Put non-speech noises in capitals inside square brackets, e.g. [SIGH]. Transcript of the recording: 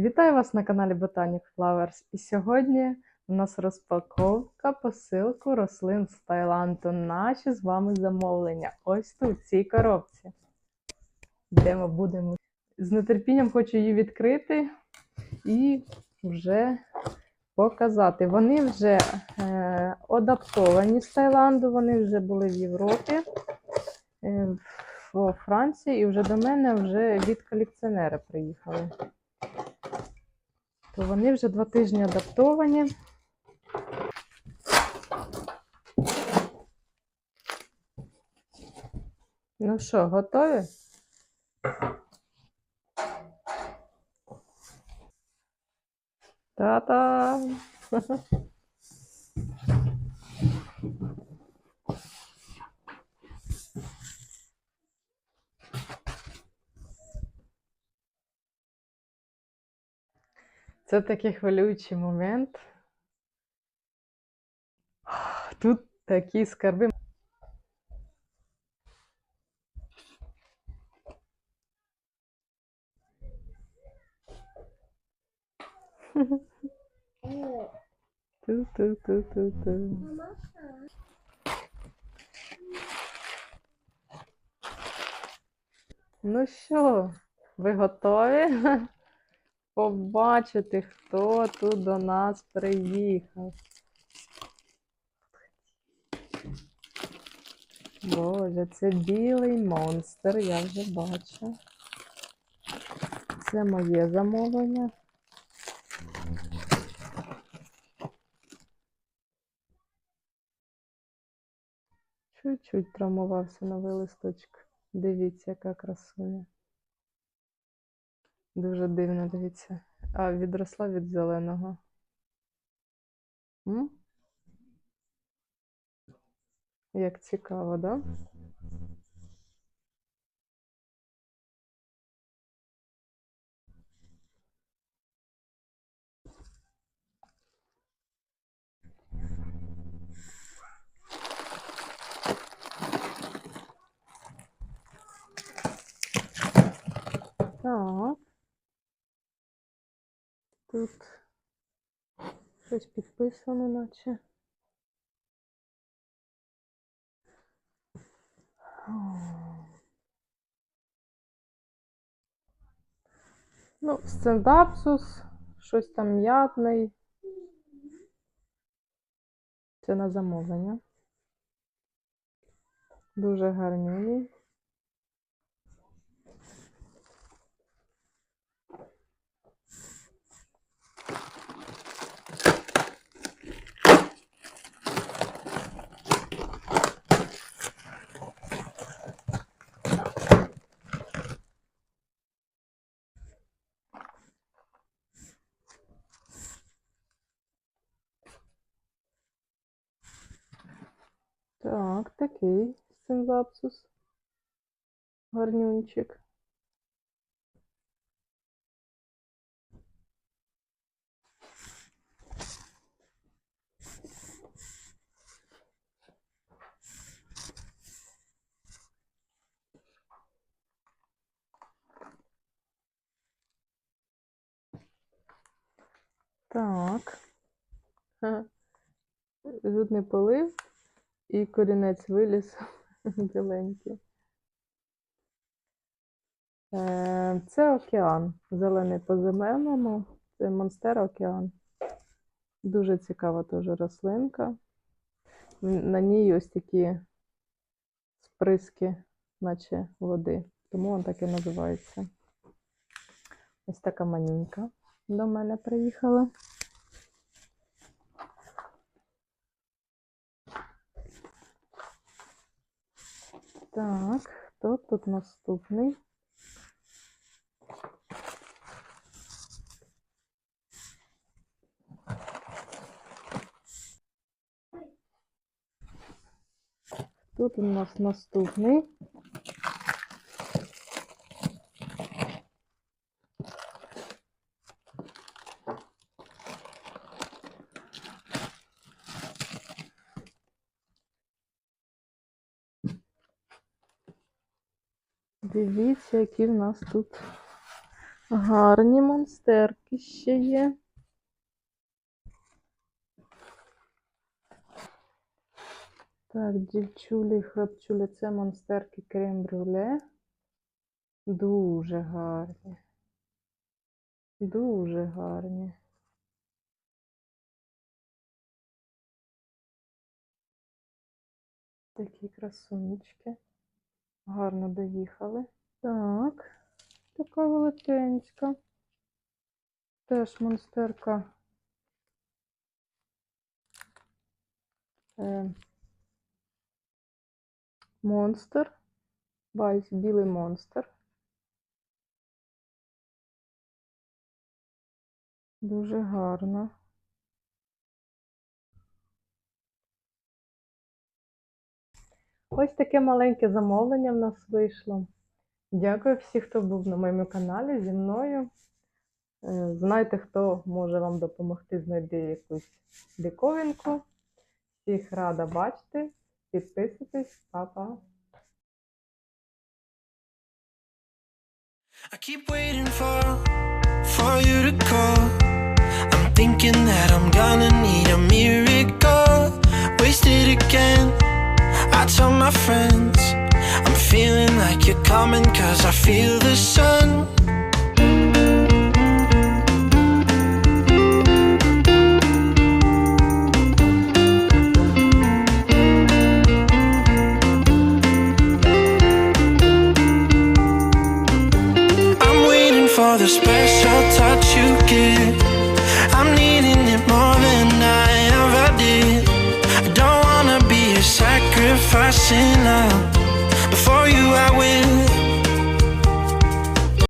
Вітаю вас на каналі Botanic Flowers. І сьогодні у нас розпаковка посилку рослин з Таїланду. Наші з вами замовлення. Ось тут, в цій коробці. Де ми будемо. З нетерпінням хочу її відкрити і вже показати. Вони вже е, адаптовані з Таїланду, вони вже були в Європі, е, в Франції, і вже до мене вже від колекціонера приїхали то вони вже два тижні адаптовані. Ну що, готові? Та-та! [LAUGHS] Це такий хвилюючий момент. Тут такі скарби. Ту-ту-ту-ту-ту. Ну що, ви готові? Побачити, хто тут до нас приїхав. Боже, це білий монстр, я вже бачу. Це моє замовлення. Чуть-чуть травмувався новий листочок. Дивіться, яка красуня. Дуже дивно, дивіться. А, відросла від зеленого. М? Як цікаво, да? Так. Тут щось підписано, наче. Ну, стендапсус, щось там м'ятний. Це на замовлення. Дуже гарний. Так, такий синзапсус. Гарнюнчик. Так. Жодний полив. І корінець виліз [LAUGHS] біленький. Е, Це океан. Зелений по зеленому. Це монстер океан. Дуже цікава теж рослинка. На ній ось такі сприски, наче води. Тому він так і називається. Ось така манюнька до мене приїхала. Так, хто тут наступний? Тут у нас наступний. Дивіться, які в нас тут Гарні монстерки ще є. Так, дівчулі хлопчулі, це монстерки крем брюле. Дуже гарні. Дуже гарні. Такі красунечки. Гарно доїхали. Так, така велетенська. Теж монстерка. Е, монстр. Байс, білий монстр. Дуже гарно. Ось таке маленьке замовлення в нас вийшло. Дякую всім, хто був на моєму каналі зі мною. Е, Знайте, хто може вам допомогти знайти якусь диковинку. Всіх рада бачити. Підписуйтесь, па-па. I keep waiting for for you to call. I'm thinking that I'm gonna need a miracle. Coming cause I feel the sun.